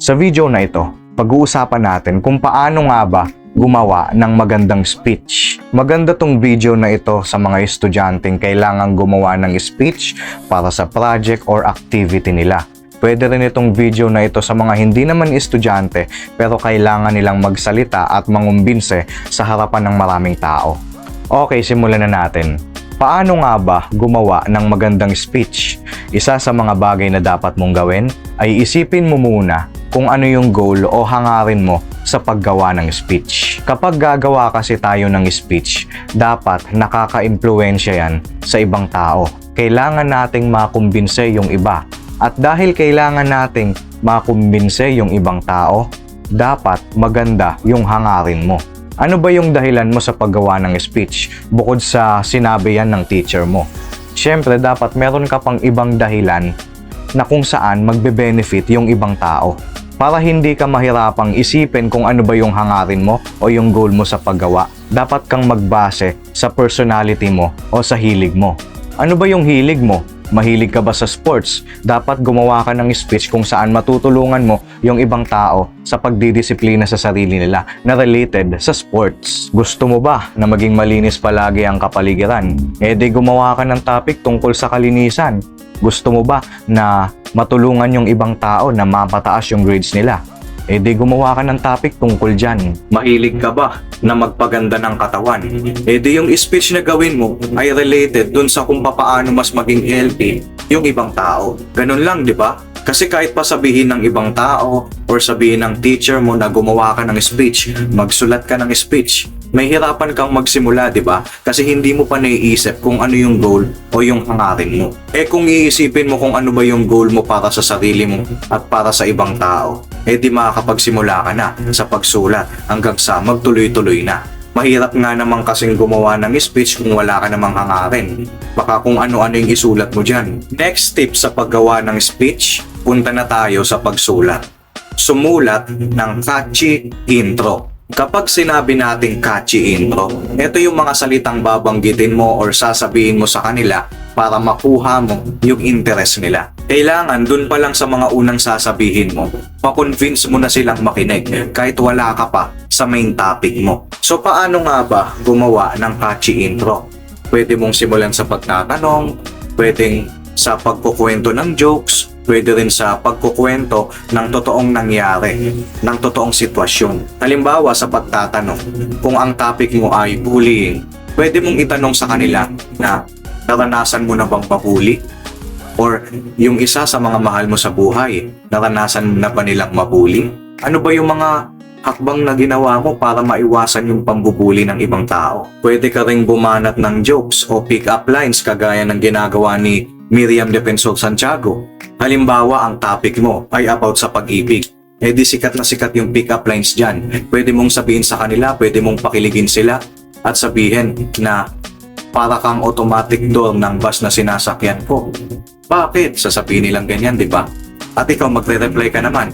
Sa video na ito, pag-uusapan natin kung paano nga ba gumawa ng magandang speech. Maganda tong video na ito sa mga estudyanteng kailangang gumawa ng speech para sa project or activity nila. Pwede rin itong video na ito sa mga hindi naman estudyante pero kailangan nilang magsalita at mangumbinse sa harapan ng maraming tao. Okay, simulan na natin. Paano nga ba gumawa ng magandang speech? Isa sa mga bagay na dapat mong gawin ay isipin mo muna kung ano yung goal o hangarin mo sa paggawa ng speech. Kapag gagawa kasi tayo ng speech, dapat nakaka-impluensya yan sa ibang tao. Kailangan nating makumbinse yung iba. At dahil kailangan nating makumbinse yung ibang tao, dapat maganda yung hangarin mo. Ano ba yung dahilan mo sa paggawa ng speech bukod sa sinabi yan ng teacher mo? Siyempre, dapat meron ka pang ibang dahilan na kung saan magbe-benefit yung ibang tao para hindi ka mahirapang isipin kung ano ba yung hangarin mo o yung goal mo sa paggawa. Dapat kang magbase sa personality mo o sa hilig mo. Ano ba yung hilig mo? Mahilig ka ba sa sports? Dapat gumawa ka ng speech kung saan matutulungan mo yung ibang tao sa pagdidisiplina sa sarili nila na related sa sports. Gusto mo ba na maging malinis palagi ang kapaligiran? E di gumawa ka ng topic tungkol sa kalinisan. Gusto mo ba na matulungan yung ibang tao na mapataas yung grades nila? E di gumawa ka ng topic tungkol dyan. Mahilig ka ba na magpaganda ng katawan? E di yung speech na gawin mo ay related dun sa kung papaano mas maging healthy yung ibang tao. Ganun lang, di ba? Kasi kahit pa sabihin ng ibang tao or sabihin ng teacher mo na gumawa ka ng speech, magsulat ka ng speech, may hirapan kang magsimula, di ba? Kasi hindi mo pa naiisip kung ano yung goal o yung hangarin mo. Eh kung iisipin mo kung ano ba yung goal mo para sa sarili mo at para sa ibang tao, eh di makakapagsimula ka na sa pagsulat hanggang sa magtuloy-tuloy na. Mahirap nga naman kasing gumawa ng speech kung wala ka namang hangarin. Baka kung ano-ano yung isulat mo dyan. Next tip sa paggawa ng speech, punta na tayo sa pagsulat. Sumulat ng catchy intro. Kapag sinabi nating catchy intro, ito yung mga salitang babanggitin mo or sasabihin mo sa kanila para makuha mo yung interest nila. Kailangan dun pa lang sa mga unang sasabihin mo, makonvince mo na silang makinig kahit wala ka pa sa main topic mo. So paano nga ba gumawa ng catchy intro? Pwede mong simulan sa pagtatanong, pwedeng sa pagkukwento ng jokes, pwede rin sa pagkukwento ng totoong nangyari, ng totoong sitwasyon. Halimbawa sa pagtatanong, kung ang topic mo ay bullying, pwede mong itanong sa kanila na naranasan mo na bang mabuli? Or yung isa sa mga mahal mo sa buhay, naranasan na ba nilang mabuli? Ano ba yung mga hakbang na ginawa mo para maiwasan yung pambubuli ng ibang tao? Pwede ka ring bumanat ng jokes o pick-up lines kagaya ng ginagawa ni Miriam Defensor Santiago. Halimbawa, ang topic mo ay about sa pag-ibig. Eh di sikat na sikat yung pick-up lines dyan. Pwede mong sabihin sa kanila, pwede mong pakiligin sila at sabihin na para kang automatic door ng bus na sinasakyan ko. Bakit? Sasabihin nilang ganyan, di ba? At ikaw magre-reply ka naman.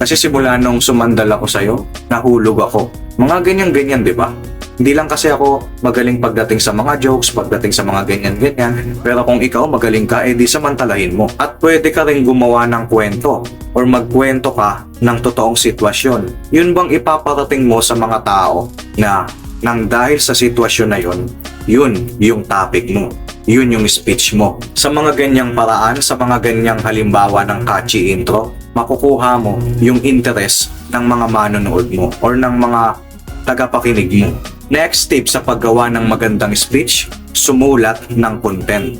Kasi simula nung sumandal ako sa'yo, nahulog ako. Mga ganyan-ganyan, di ba? Hindi lang kasi ako magaling pagdating sa mga jokes, pagdating sa mga ganyan-ganyan. Pero kung ikaw magaling ka, edi samantalahin mo. At pwede ka rin gumawa ng kwento or magkwento ka ng totoong sitwasyon. Yun bang ipaparating mo sa mga tao na nang dahil sa sitwasyon na yun, yun yung topic mo. Yun yung speech mo. Sa mga ganyang paraan, sa mga ganyang halimbawa ng catchy intro, makukuha mo yung interest ng mga manonood mo or ng mga tagapakinig mo. Next tip sa paggawa ng magandang speech, sumulat ng content.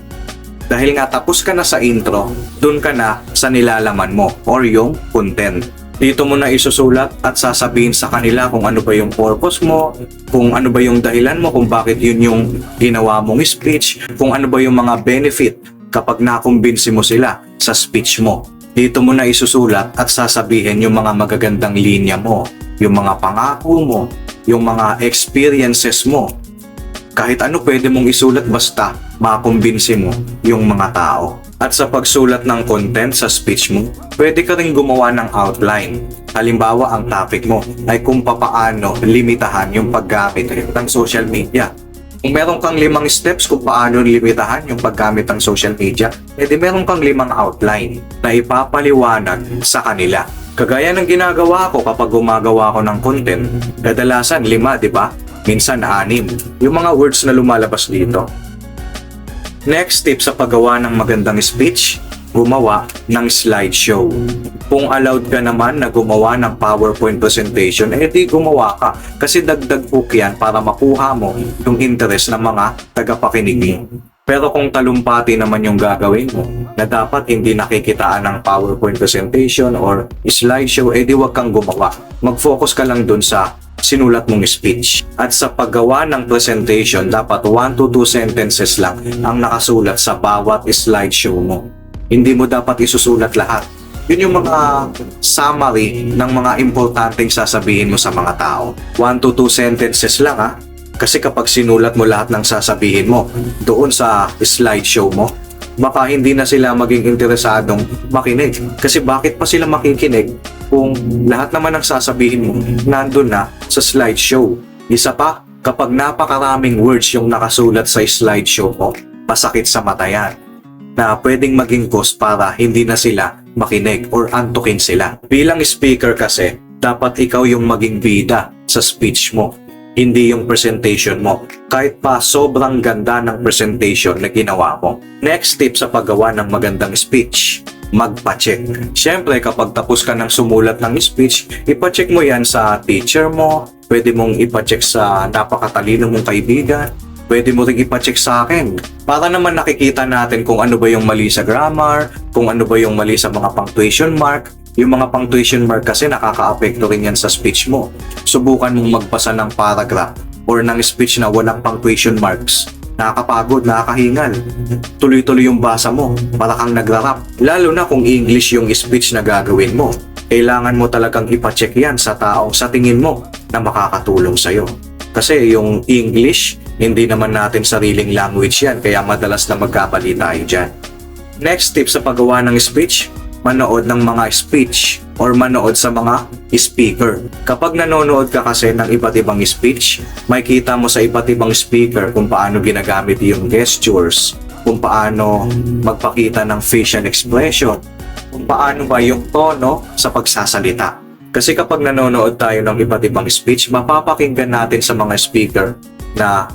Dahil nga tapos ka na sa intro, dun ka na sa nilalaman mo or yung content. Dito mo na isusulat at sasabihin sa kanila kung ano ba yung purpose mo, kung ano ba yung dahilan mo, kung bakit yun yung ginawa mong speech, kung ano ba yung mga benefit kapag nakumbinsi mo sila sa speech mo. Dito mo na isusulat at sasabihin yung mga magagandang linya mo, yung mga pangako mo, yung mga experiences mo. Kahit ano pwede mong isulat basta makumbinsi mo yung mga tao. At sa pagsulat ng content sa speech mo, pwede ka rin gumawa ng outline. Halimbawa, ang topic mo ay kung papaano limitahan yung paggamit ng social media. Kung meron kang limang steps kung paano limitahan yung paggamit ng social media, edi meron kang limang outline na ipapaliwanag sa kanila. Kagaya ng ginagawa ko kapag gumagawa ko ng content, kadalasan lima, di ba? Minsan anim. Yung mga words na lumalabas dito. Next tip sa paggawa ng magandang speech, gumawa ng slideshow. Kung allowed ka naman na gumawa ng PowerPoint presentation, eh di gumawa ka. Kasi dagdag hook yan para makuha mo yung interest ng mga tagapakinig mo. Pero kung talumpati naman yung gagawin mo, na dapat hindi nakikitaan ng PowerPoint presentation or slideshow, eh di wag kang gumawa. Mag-focus ka lang dun sa sinulat mong speech. At sa paggawa ng presentation, dapat 1 to 2 sentences lang ang nakasulat sa bawat slideshow mo. Hindi mo dapat isusulat lahat. Yun yung mga summary ng mga importanteng sasabihin mo sa mga tao. 1 to 2 sentences lang ha. Kasi kapag sinulat mo lahat ng sasabihin mo doon sa slideshow mo, baka hindi na sila maging interesadong makinig. Kasi bakit pa sila makikinig kung lahat naman ng sasabihin mo nandun na sa slideshow? Isa pa, kapag napakaraming words yung nakasulat sa slideshow mo, pasakit sa mata yan na pwedeng maging cause para hindi na sila makinig or antukin sila. Bilang speaker kasi, dapat ikaw yung maging bida sa speech mo, hindi yung presentation mo. Kahit pa sobrang ganda ng presentation na ginawa mo. Next tip sa paggawa ng magandang speech, magpa-check. Siyempre, kapag tapos ka ng sumulat ng speech, ipa-check mo yan sa teacher mo, pwede mong ipa-check sa napakatalino mong kaibigan, pwede mo rin ipacheck sa akin. Para naman nakikita natin kung ano ba yung mali sa grammar, kung ano ba yung mali sa mga punctuation mark. Yung mga punctuation mark kasi nakaka-apekto rin yan sa speech mo. Subukan mong magbasa ng paragraph or ng speech na walang punctuation marks. Nakakapagod, nakakahingal. Tuloy-tuloy yung basa mo, para kang nagra-rap. Lalo na kung English yung speech na gagawin mo. Kailangan mo talagang ipacheck yan sa taong sa tingin mo na makakatulong sa'yo. Kasi yung English, hindi naman natin sariling language yan, kaya madalas na magkabali tayo dyan. Next tip sa paggawa ng speech, manood ng mga speech or manood sa mga speaker. Kapag nanonood ka kasi ng iba't ibang speech, makikita mo sa iba't ibang speaker kung paano ginagamit yung gestures, kung paano magpakita ng facial expression, kung paano ba yung tono sa pagsasalita. Kasi kapag nanonood tayo ng iba't ibang speech, mapapakinggan natin sa mga speaker na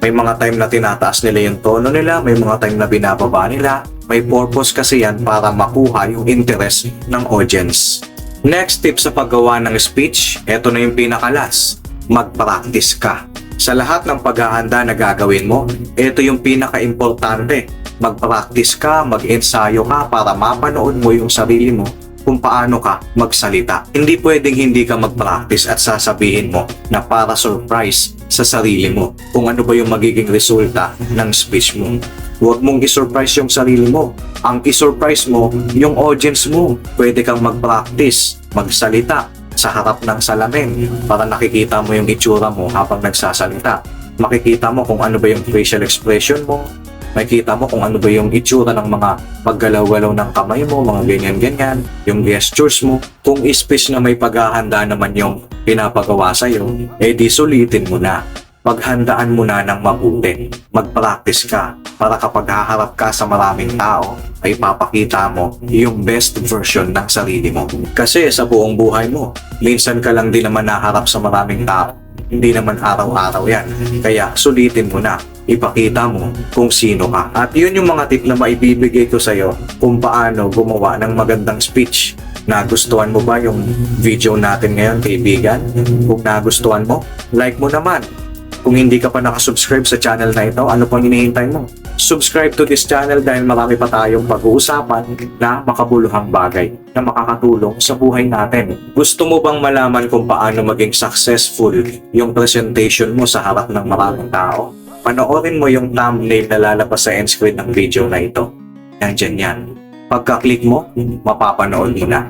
may mga time na tinataas nila yung tono nila, may mga time na binababa nila. May purpose kasi yan para makuha yung interest ng audience. Next tip sa paggawa ng speech, eto na yung pinakalas. Mag-practice ka. Sa lahat ng paghahanda na gagawin mo, ito yung pinaka-importante. Mag-practice ka, mag-ensayo ka para mapanood mo yung sarili mo kung paano ka magsalita. Hindi pwedeng hindi ka mag-practice at sasabihin mo na para surprise sa sarili mo kung ano ba yung magiging resulta ng speech mo. Huwag mong isurprise yung sarili mo. Ang isurprise mo, yung audience mo. Pwede kang mag-practice, magsalita sa harap ng salamin para nakikita mo yung itsura mo habang nagsasalita. Makikita mo kung ano ba yung facial expression mo, makikita mo kung ano ba yung itsura ng mga paggalaw-galaw ng kamay mo, mga ganyan-ganyan, yung gestures mo. Kung speech na may paghahanda naman yung pinapagawa sa'yo, eh di sulitin mo na. Paghandaan mo na ng mabuti. Mag-practice ka para kapag haharap ka sa maraming tao, ay papakita mo yung best version ng sarili mo. Kasi sa buong buhay mo, minsan ka lang din naman naharap sa maraming tao. Hindi naman araw-araw yan. Kaya sulitin mo na ipakita mo kung sino ka. At yun yung mga tip na maibibigay ko sa'yo kung paano gumawa ng magandang speech. Nagustuhan mo ba yung video natin ngayon, kaibigan? Kung nagustuhan mo, like mo naman. Kung hindi ka pa nakasubscribe sa channel na ito, ano pang hinihintay mo? Subscribe to this channel dahil marami pa tayong pag-uusapan na makabuluhang bagay na makakatulong sa buhay natin. Gusto mo bang malaman kung paano maging successful yung presentation mo sa harap ng maraming tao? Panoorin mo yung thumbnail na lalabas sa end screen ng video na ito. Nandyan yan. Pagka-click mo, mapapanood mo na.